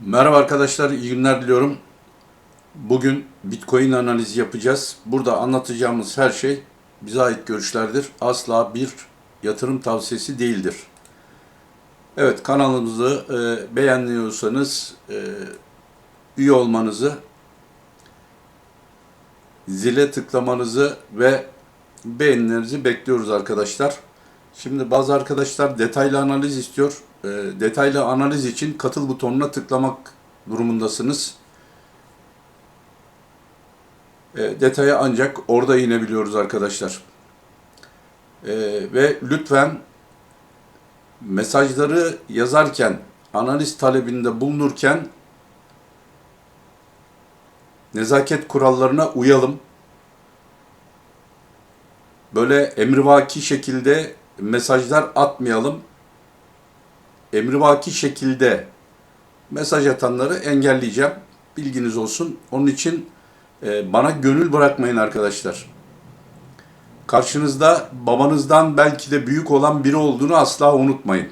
Merhaba arkadaşlar, iyi günler diliyorum. Bugün Bitcoin analizi yapacağız. Burada anlatacağımız her şey bize ait görüşlerdir. Asla bir yatırım tavsiyesi değildir. Evet, kanalımızı e, beğeniyorsanız e, üye olmanızı, zile tıklamanızı ve beğenilerinizi bekliyoruz arkadaşlar. Şimdi bazı arkadaşlar detaylı analiz istiyor. E, detaylı analiz için katıl butonuna tıklamak durumundasınız. E, detaya ancak orada inebiliyoruz arkadaşlar. E, ve lütfen mesajları yazarken, analiz talebinde bulunurken nezaket kurallarına uyalım. Böyle emrivaki şekilde mesajlar atmayalım. Emrivaki şekilde mesaj atanları engelleyeceğim. Bilginiz olsun. Onun için e, bana gönül bırakmayın arkadaşlar. Karşınızda babanızdan belki de büyük olan biri olduğunu asla unutmayın.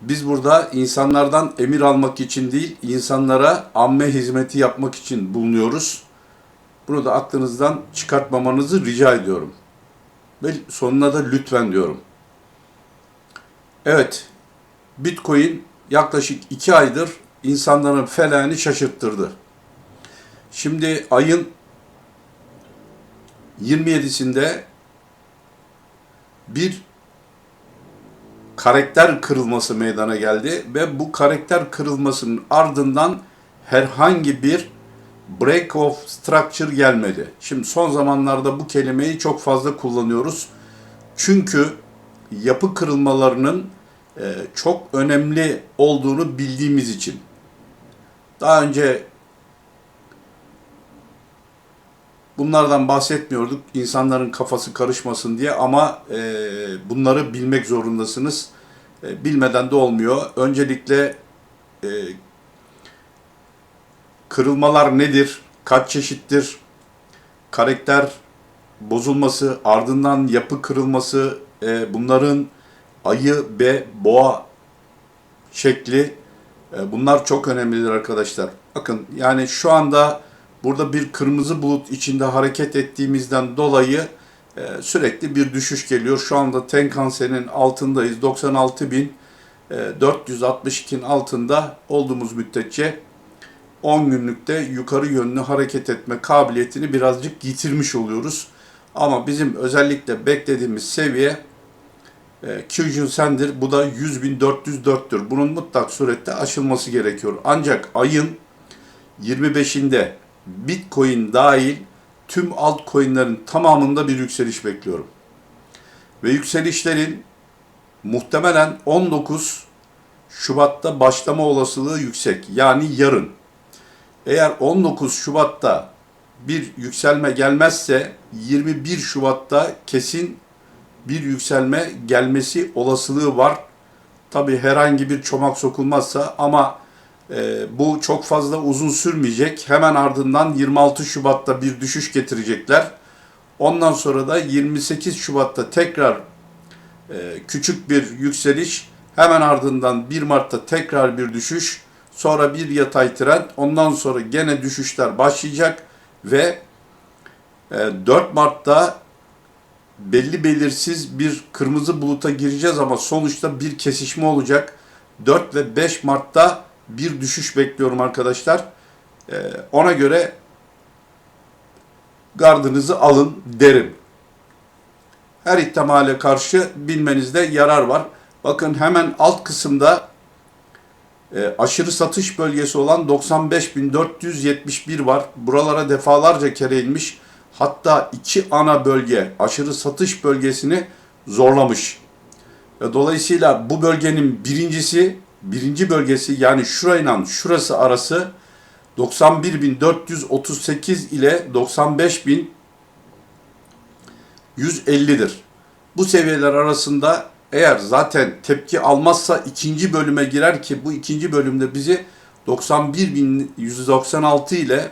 Biz burada insanlardan emir almak için değil, insanlara amme hizmeti yapmak için bulunuyoruz. Bunu da aklınızdan çıkartmamanızı rica ediyorum. Ve sonuna da lütfen diyorum. Evet, Bitcoin yaklaşık iki aydır insanların feleğini şaşırttırdı. Şimdi ayın 27'sinde bir karakter kırılması meydana geldi ve bu karakter kırılmasının ardından herhangi bir break of structure gelmedi. Şimdi son zamanlarda bu kelimeyi çok fazla kullanıyoruz. Çünkü yapı kırılmalarının e, çok önemli olduğunu bildiğimiz için. Daha önce bunlardan bahsetmiyorduk insanların kafası karışmasın diye ama e, bunları bilmek zorundasınız. E, bilmeden de olmuyor. Öncelikle e, kırılmalar nedir? Kaç çeşittir? Karakter bozulması, ardından yapı kırılması, e, bunların ayı ve boğa şekli e, bunlar çok önemlidir arkadaşlar. Bakın yani şu anda burada bir kırmızı bulut içinde hareket ettiğimizden dolayı e, sürekli bir düşüş geliyor. Şu anda Tenkan-Sen'in altındayız. 96.462'nin altında olduğumuz müddetçe 10 günlükte yukarı yönlü hareket etme kabiliyetini birazcık yitirmiş oluyoruz. Ama bizim özellikle beklediğimiz seviye e, Kyujin Sendir bu da 100.404'tür. Bunun mutlak surette aşılması gerekiyor. Ancak ayın 25'inde Bitcoin dahil tüm altcoin'lerin tamamında bir yükseliş bekliyorum. Ve yükselişlerin muhtemelen 19 Şubat'ta başlama olasılığı yüksek. Yani yarın. Eğer 19 Şubat'ta bir yükselme gelmezse 21 Şubat'ta kesin bir yükselme gelmesi olasılığı var. Tabi herhangi bir çomak sokulmazsa ama e, bu çok fazla uzun sürmeyecek. Hemen ardından 26 Şubat'ta bir düşüş getirecekler. Ondan sonra da 28 Şubat'ta tekrar e, küçük bir yükseliş. Hemen ardından 1 Mart'ta tekrar bir düşüş. Sonra bir yatay trend. Ondan sonra gene düşüşler başlayacak ve e, 4 Mart'ta belli belirsiz bir kırmızı buluta gireceğiz ama sonuçta bir kesişme olacak. 4 ve 5 Mart'ta bir düşüş bekliyorum arkadaşlar. Ee, ona göre gardınızı alın derim. Her ihtimale karşı bilmenizde yarar var. Bakın hemen alt kısımda e, aşırı satış bölgesi olan 95.471 var. Buralara defalarca kere inmiş. Hatta iki ana bölge aşırı satış bölgesini zorlamış. Ve dolayısıyla bu bölgenin birincisi, birinci bölgesi yani şurayla şurası arası 91.438 ile 95.150'dir. Bu seviyeler arasında eğer zaten tepki almazsa ikinci bölüme girer ki bu ikinci bölümde bizi 91.196 ile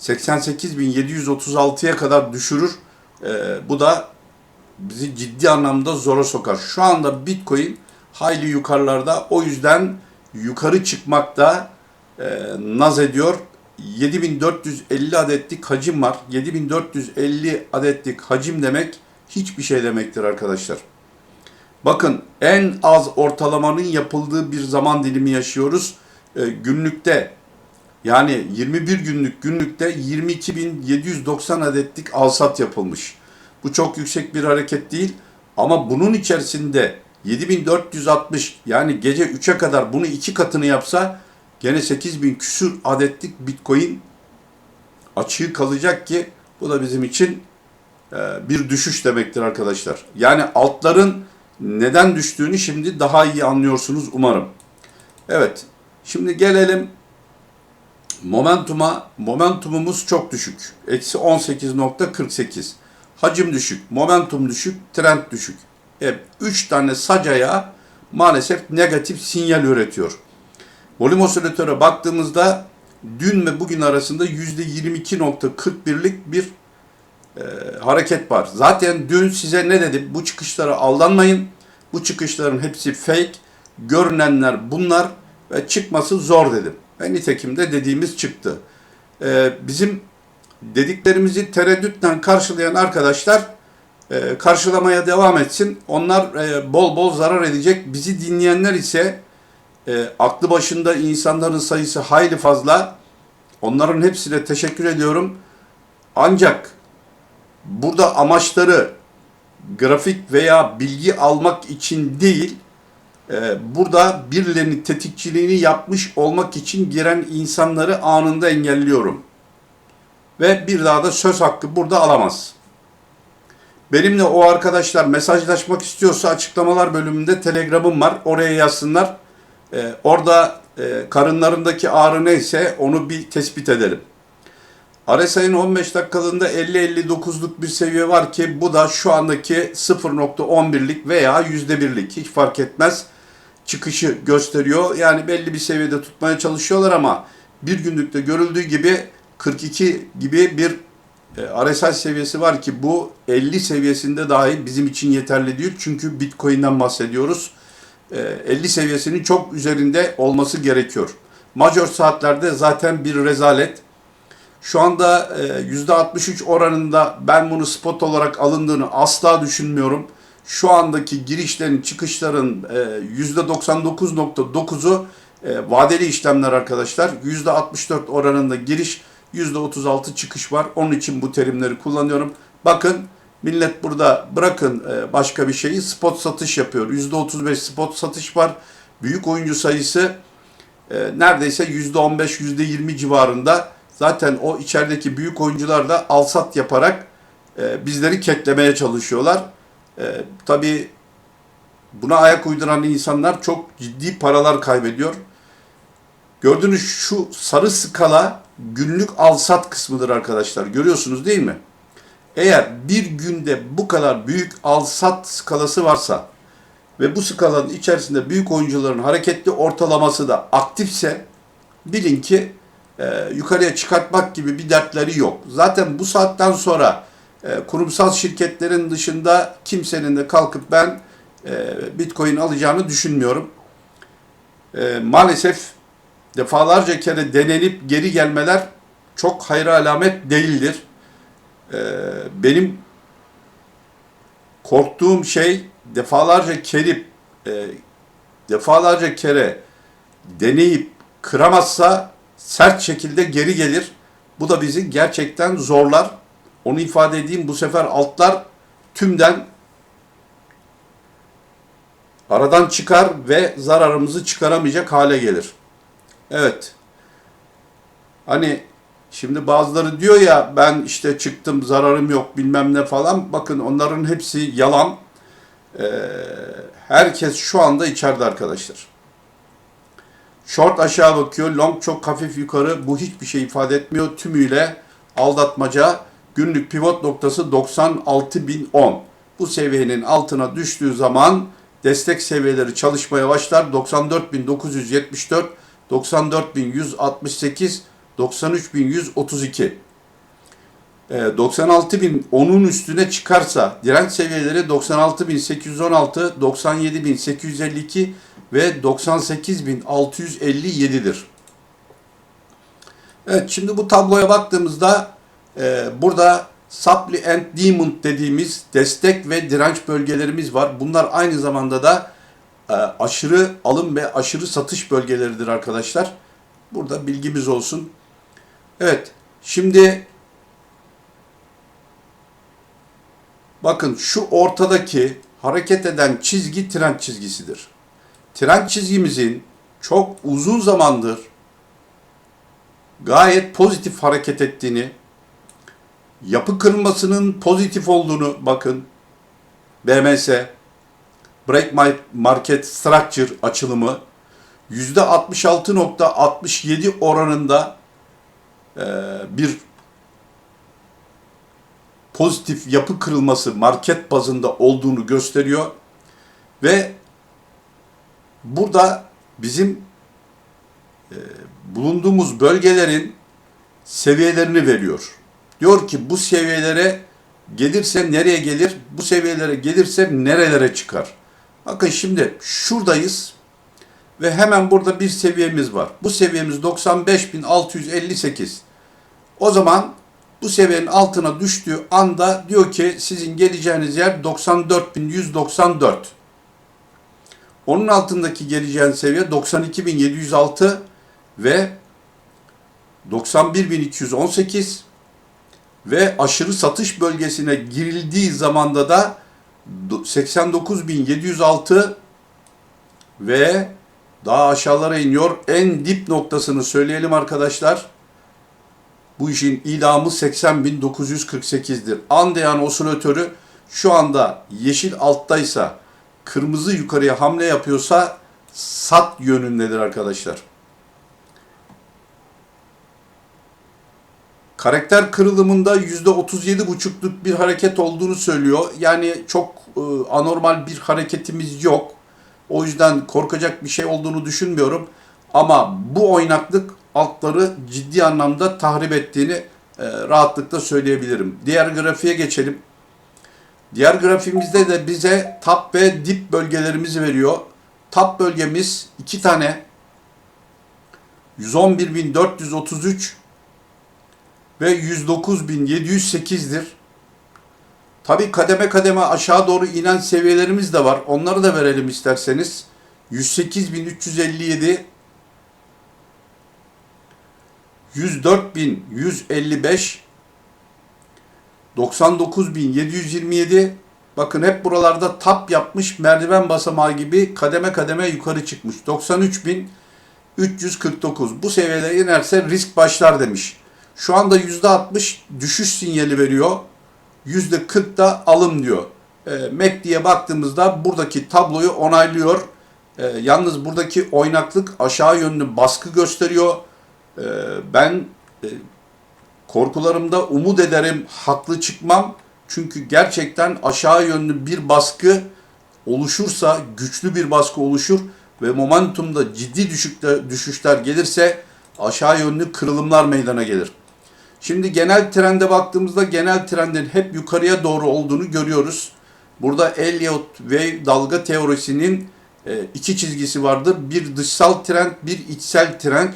88.736'ya kadar düşürür. E, bu da bizi ciddi anlamda zora sokar. Şu anda Bitcoin hayli yukarılarda. O yüzden yukarı çıkmakta e, naz ediyor. 7450 adetlik hacim var. 7450 adetlik hacim demek hiçbir şey demektir arkadaşlar. Bakın en az ortalamanın yapıldığı bir zaman dilimi yaşıyoruz. E, günlükte yani 21 günlük günlükte 22.790 adetlik alsat yapılmış. Bu çok yüksek bir hareket değil ama bunun içerisinde 7460 yani gece 3'e kadar bunu iki katını yapsa gene 8000 küsür adetlik bitcoin açığı kalacak ki bu da bizim için e, bir düşüş demektir arkadaşlar. Yani altların neden düştüğünü şimdi daha iyi anlıyorsunuz umarım. Evet şimdi gelelim Momentuma, momentumumuz çok düşük. Eksi 18.48. Hacim düşük, momentum düşük, trend düşük. E, 3 tane sacaya maalesef negatif sinyal üretiyor. Volüm osilatöre baktığımızda dün ve bugün arasında %22.41'lik bir e, hareket var. Zaten dün size ne dedim? Bu çıkışlara aldanmayın. Bu çıkışların hepsi fake. Görünenler bunlar ve çıkması zor dedim. Ve nitekim de dediğimiz çıktı. Ee, bizim dediklerimizi tereddütle karşılayan arkadaşlar e, karşılamaya devam etsin. Onlar e, bol bol zarar edecek. Bizi dinleyenler ise e, aklı başında insanların sayısı hayli fazla. Onların hepsine teşekkür ediyorum. Ancak burada amaçları grafik veya bilgi almak için değil, burada birilerinin tetikçiliğini yapmış olmak için giren insanları anında engelliyorum. Ve bir daha da söz hakkı burada alamaz. Benimle o arkadaşlar mesajlaşmak istiyorsa açıklamalar bölümünde telegramım var. Oraya yazsınlar. E, orada e, karınlarındaki ağrı neyse onu bir tespit edelim. RSI'nin 15 dakikalığında 50-59'luk bir seviye var ki bu da şu andaki 0.11'lik veya %1'lik hiç fark etmez çıkışı gösteriyor. Yani belli bir seviyede tutmaya çalışıyorlar ama bir günlükte görüldüğü gibi 42 gibi bir e, RSI seviyesi var ki bu 50 seviyesinde dahi bizim için yeterli değil. Çünkü Bitcoin'den bahsediyoruz. 50 e, seviyesinin çok üzerinde olması gerekiyor. Major saatlerde zaten bir rezalet. Şu anda %63 e, oranında ben bunu spot olarak alındığını asla düşünmüyorum şu andaki girişlerin, çıkışların %99.9'u e, e, vadeli işlemler arkadaşlar. %64 oranında giriş, %36 çıkış var. Onun için bu terimleri kullanıyorum. Bakın millet burada bırakın e, başka bir şeyi spot satış yapıyor. %35 spot satış var. Büyük oyuncu sayısı neredeyse %15, %20 civarında. Zaten o içerideki büyük oyuncular da alsat yaparak bizleri ketlemeye çalışıyorlar. E, tabii buna ayak uyduran insanlar çok ciddi paralar kaybediyor. Gördüğünüz şu sarı skala günlük alsat kısmıdır arkadaşlar. Görüyorsunuz değil mi? Eğer bir günde bu kadar büyük alsat skalası varsa ve bu skalanın içerisinde büyük oyuncuların hareketli ortalaması da aktifse bilin ki e, yukarıya çıkartmak gibi bir dertleri yok. Zaten bu saatten sonra kurumsal şirketlerin dışında kimsenin de kalkıp ben e, Bitcoin alacağını düşünmüyorum. E, maalesef defalarca kere denenip geri gelmeler çok hayra alamet değildir. benim korktuğum şey defalarca kerip defalarca kere deneyip kıramazsa sert şekilde geri gelir. Bu da bizi gerçekten zorlar. Onu ifade edeyim. Bu sefer altlar tümden aradan çıkar ve zararımızı çıkaramayacak hale gelir. Evet. Hani şimdi bazıları diyor ya ben işte çıktım zararım yok bilmem ne falan. Bakın onların hepsi yalan. Ee, herkes şu anda içeride arkadaşlar. Short aşağı bakıyor, long çok hafif yukarı. Bu hiçbir şey ifade etmiyor. Tümüyle aldatmaca. Günlük pivot noktası 96.010. Bu seviyenin altına düştüğü zaman destek seviyeleri çalışmaya başlar. 94.974, 94.168, 93.132. e, 96.000 onun üstüne çıkarsa direnç seviyeleri 96.816, 97.852 ve 98.657'dir. Evet şimdi bu tabloya baktığımızda e, burada supply and demand dediğimiz destek ve direnç bölgelerimiz var. Bunlar aynı zamanda da e, aşırı alım ve aşırı satış bölgeleridir arkadaşlar. Burada bilgimiz olsun. Evet şimdi bakın şu ortadaki hareket eden çizgi trend çizgisidir. Trend çizgimizin çok uzun zamandır gayet pozitif hareket ettiğini, yapı kırılmasının pozitif olduğunu bakın. BMS, Break My Market Structure açılımı %66.67 oranında e, bir pozitif yapı kırılması market bazında olduğunu gösteriyor ve burada bizim e, bulunduğumuz bölgelerin seviyelerini veriyor. Diyor ki bu seviyelere gelirse nereye gelir? Bu seviyelere gelirse nerelere çıkar? Bakın şimdi şuradayız ve hemen burada bir seviyemiz var. Bu seviyemiz 95.658. O zaman bu seviyenin altına düştüğü anda diyor ki sizin geleceğiniz yer 94.194. Onun altındaki geleceğiniz seviye 92.706 ve 91.218 ve aşırı satış bölgesine girildiği zamanda da 89.706 ve daha aşağılara iniyor. En dip noktasını söyleyelim arkadaşlar. Bu işin ilamı 80.948'dir. Andeyan osilatörü şu anda yeşil alttaysa, kırmızı yukarıya hamle yapıyorsa sat yönündedir arkadaşlar. Karakter kırılımında %37,5'luk bir hareket olduğunu söylüyor. Yani çok e, anormal bir hareketimiz yok. O yüzden korkacak bir şey olduğunu düşünmüyorum. Ama bu oynaklık altları ciddi anlamda tahrip ettiğini e, rahatlıkla söyleyebilirim. Diğer grafiğe geçelim. Diğer grafimizde de bize tap ve dip bölgelerimizi veriyor. Tap bölgemiz iki tane 111.433 ve 109.708'dir. Tabi kademe kademe aşağı doğru inen seviyelerimiz de var. Onları da verelim isterseniz. 108.357 104.155 99.727 Bakın hep buralarda tap yapmış merdiven basamağı gibi kademe kademe yukarı çıkmış. 93.349 bu seviyelere inerse risk başlar demiş. Şu anda %60 düşüş sinyali veriyor. %40 da alım diyor. E, MACD'ye baktığımızda buradaki tabloyu onaylıyor. E, yalnız buradaki oynaklık aşağı yönlü baskı gösteriyor. E, ben e, korkularımda umut ederim haklı çıkmam. Çünkü gerçekten aşağı yönlü bir baskı oluşursa, güçlü bir baskı oluşur ve momentumda ciddi düşükler, düşüşler gelirse aşağı yönlü kırılımlar meydana gelir. Şimdi genel trende baktığımızda genel trendin hep yukarıya doğru olduğunu görüyoruz. Burada Elliott Wave dalga teorisinin e, iki çizgisi vardır. Bir dışsal trend, bir içsel trend.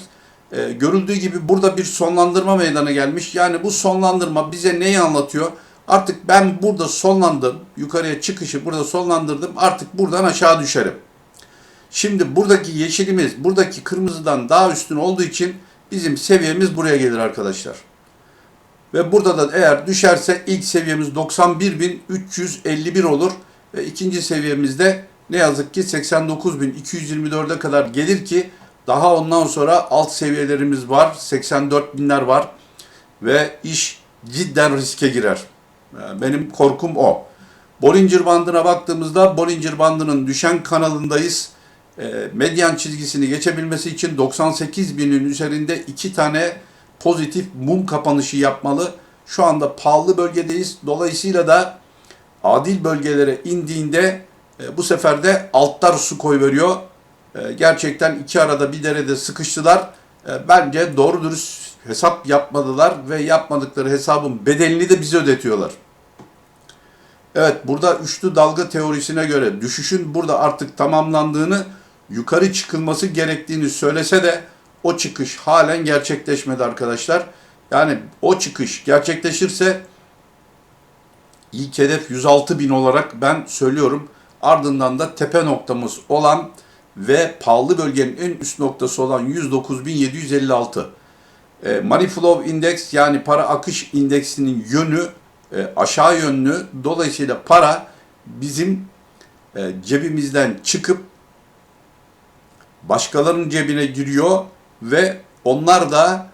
E, görüldüğü gibi burada bir sonlandırma meydana gelmiş. Yani bu sonlandırma bize neyi anlatıyor? Artık ben burada sonlandım. Yukarıya çıkışı burada sonlandırdım. Artık buradan aşağı düşerim. Şimdi buradaki yeşilimiz buradaki kırmızıdan daha üstün olduğu için bizim seviyemiz buraya gelir arkadaşlar. Ve burada da eğer düşerse ilk seviyemiz 91.351 olur. Ve ikinci seviyemizde ne yazık ki 89.224'e kadar gelir ki daha ondan sonra alt seviyelerimiz var. 84 binler var. Ve iş cidden riske girer. Benim korkum o. Bollinger bandına baktığımızda Bollinger bandının düşen kanalındayız. Medyan çizgisini geçebilmesi için 98 binin üzerinde iki tane pozitif mum kapanışı yapmalı. Şu anda pahalı bölgedeyiz. Dolayısıyla da adil bölgelere indiğinde e, bu sefer de altlar su koy veriyor. E, gerçekten iki arada bir derede sıkıştılar. E, bence doğru dürüst hesap yapmadılar ve yapmadıkları hesabın bedelini de bize ödetiyorlar. Evet burada üçlü dalga teorisine göre düşüşün burada artık tamamlandığını yukarı çıkılması gerektiğini söylese de o çıkış halen gerçekleşmedi arkadaşlar. Yani o çıkış gerçekleşirse ilk hedef 106 bin olarak ben söylüyorum. Ardından da tepe noktamız olan ve pahalı bölgenin en üst noktası olan 109.756. E, Money Flow Index yani para akış indeksinin yönü e, aşağı yönlü. Dolayısıyla para bizim e, cebimizden çıkıp başkalarının cebine giriyor ve onlar da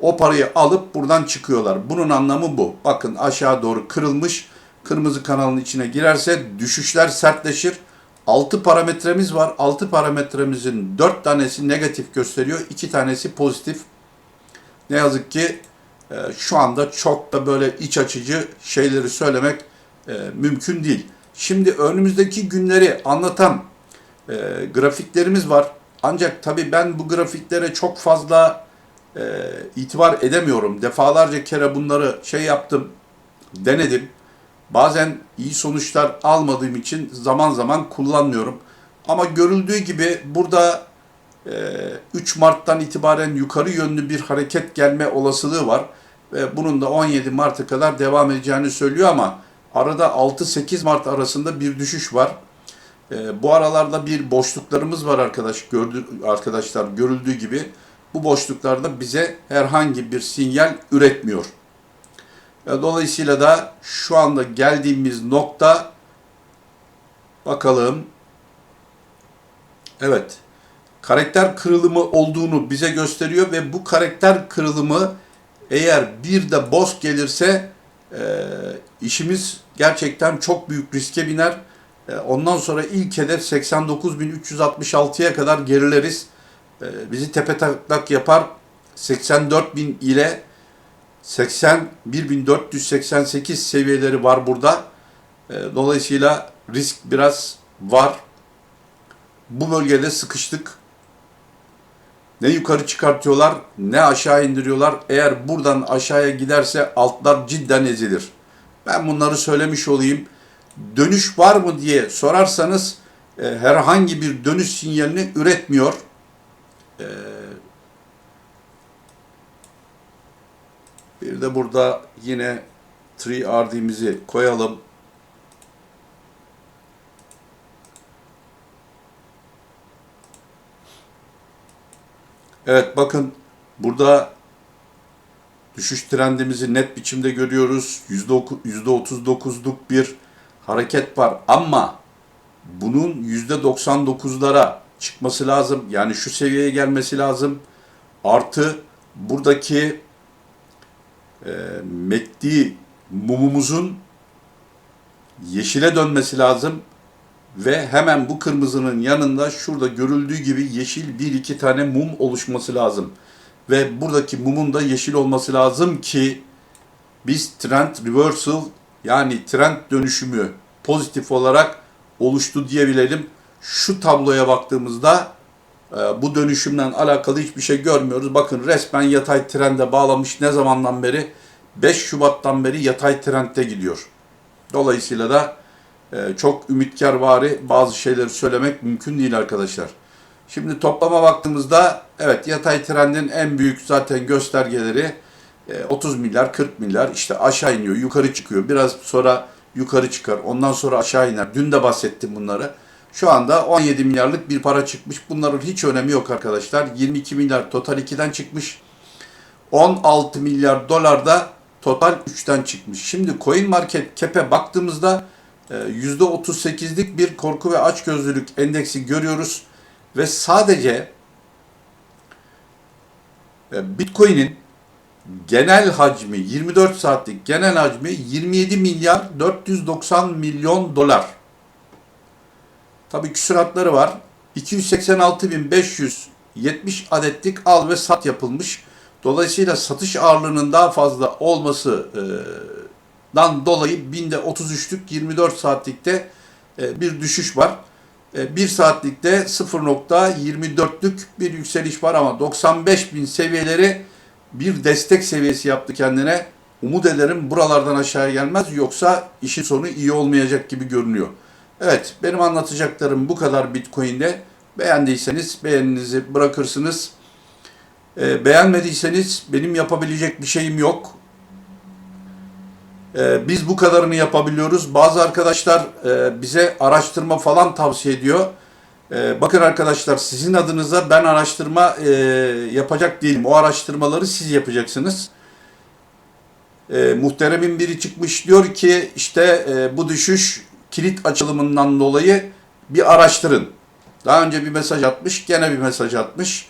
o parayı alıp buradan çıkıyorlar. Bunun anlamı bu. Bakın aşağı doğru kırılmış. Kırmızı kanalın içine girerse düşüşler sertleşir. 6 parametremiz var. 6 parametremizin 4 tanesi negatif gösteriyor. 2 tanesi pozitif. Ne yazık ki e, şu anda çok da böyle iç açıcı şeyleri söylemek e, mümkün değil. Şimdi önümüzdeki günleri anlatan e, grafiklerimiz var. Ancak tabii ben bu grafiklere çok fazla e, itibar edemiyorum. Defalarca kere bunları şey yaptım, denedim. Bazen iyi sonuçlar almadığım için zaman zaman kullanmıyorum. Ama görüldüğü gibi burada e, 3 Mart'tan itibaren yukarı yönlü bir hareket gelme olasılığı var. Ve bunun da 17 Mart'a kadar devam edeceğini söylüyor ama arada 6-8 Mart arasında bir düşüş var. E, bu aralarda bir boşluklarımız var arkadaş gördü, arkadaşlar görüldüğü gibi. Bu boşluklarda bize herhangi bir sinyal üretmiyor. Dolayısıyla da şu anda geldiğimiz nokta bakalım. Evet. Karakter kırılımı olduğunu bize gösteriyor ve bu karakter kırılımı eğer bir de boz gelirse e, işimiz gerçekten çok büyük riske biner. E, ondan sonra ilk hedef 89.366'ya kadar gerileriz. E, bizi tepe taklak yapar. 84.000 ile 81.488 seviyeleri var burada. E, dolayısıyla risk biraz var. Bu bölgede sıkıştık. Ne yukarı çıkartıyorlar ne aşağı indiriyorlar. Eğer buradan aşağıya giderse altlar cidden ezilir. Ben bunları söylemiş olayım. Dönüş var mı diye sorarsanız e, herhangi bir dönüş sinyalini üretmiyor. E, bir de burada yine 3RD'mizi koyalım. Evet bakın burada düşüş trendimizi net biçimde görüyoruz. %39'luk bir hareket var ama bunun %99'lara çıkması lazım. Yani şu seviyeye gelmesi lazım. Artı buradaki e, MACD mumumuzun yeşile dönmesi lazım ve hemen bu kırmızının yanında şurada görüldüğü gibi yeşil bir iki tane mum oluşması lazım. Ve buradaki mumun da yeşil olması lazım ki biz trend reversal yani trend dönüşümü pozitif olarak oluştu diyebilelim. Şu tabloya baktığımızda e, bu dönüşümden alakalı hiçbir şey görmüyoruz. Bakın resmen yatay trende bağlamış ne zamandan beri? 5 Şubat'tan beri yatay trendte gidiyor. Dolayısıyla da e, çok ümitkar vari bazı şeyleri söylemek mümkün değil arkadaşlar. Şimdi toplama baktığımızda evet yatay trendin en büyük zaten göstergeleri 30 milyar 40 milyar işte aşağı iniyor yukarı çıkıyor biraz sonra yukarı çıkar ondan sonra aşağı iner. Dün de bahsettim bunları. Şu anda 17 milyarlık bir para çıkmış. Bunların hiç önemi yok arkadaşlar. 22 milyar total 2'den çıkmış. 16 milyar dolar da total 3'ten çıkmış. Şimdi Coin Market Cap'e baktığımızda %38'lik bir korku ve açgözlülük endeksi görüyoruz ve sadece e, Bitcoin'in genel hacmi 24 saatlik genel hacmi 27 milyar 490 milyon dolar. Tabi küsuratları var. 286.570 adetlik al ve sat yapılmış. Dolayısıyla satış ağırlığının daha fazla olmasından dolayı binde 33'lük 24 saatlikte e, bir düşüş var. 1 saatlikte 0.24'lük bir yükseliş var ama 95 bin seviyeleri bir destek seviyesi yaptı kendine. Umut ederim buralardan aşağı gelmez yoksa işin sonu iyi olmayacak gibi görünüyor. Evet benim anlatacaklarım bu kadar Bitcoin'de. Beğendiyseniz beğeninizi bırakırsınız. Ee, beğenmediyseniz benim yapabilecek bir şeyim yok. Ee, biz bu kadarını yapabiliyoruz. Bazı arkadaşlar e, bize araştırma falan tavsiye ediyor. Ee, bakın arkadaşlar sizin adınıza ben araştırma e, yapacak değilim. O araştırmaları siz yapacaksınız. Ee, muhteremin biri çıkmış diyor ki işte e, bu düşüş kilit açılımından dolayı bir araştırın. Daha önce bir mesaj atmış, gene bir mesaj atmış.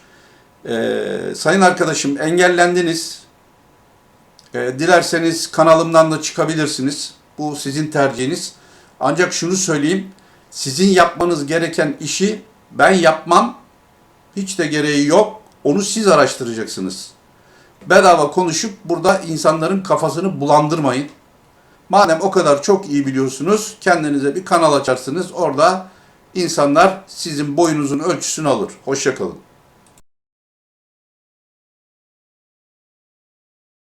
Ee, sayın arkadaşım engellendiniz. Ee, dilerseniz kanalımdan da çıkabilirsiniz. Bu sizin tercihiniz. Ancak şunu söyleyeyim. Sizin yapmanız gereken işi ben yapmam. Hiç de gereği yok. Onu siz araştıracaksınız. Bedava konuşup burada insanların kafasını bulandırmayın. Madem o kadar çok iyi biliyorsunuz, kendinize bir kanal açarsınız. Orada insanlar sizin boyunuzun ölçüsünü alır. Hoşçakalın.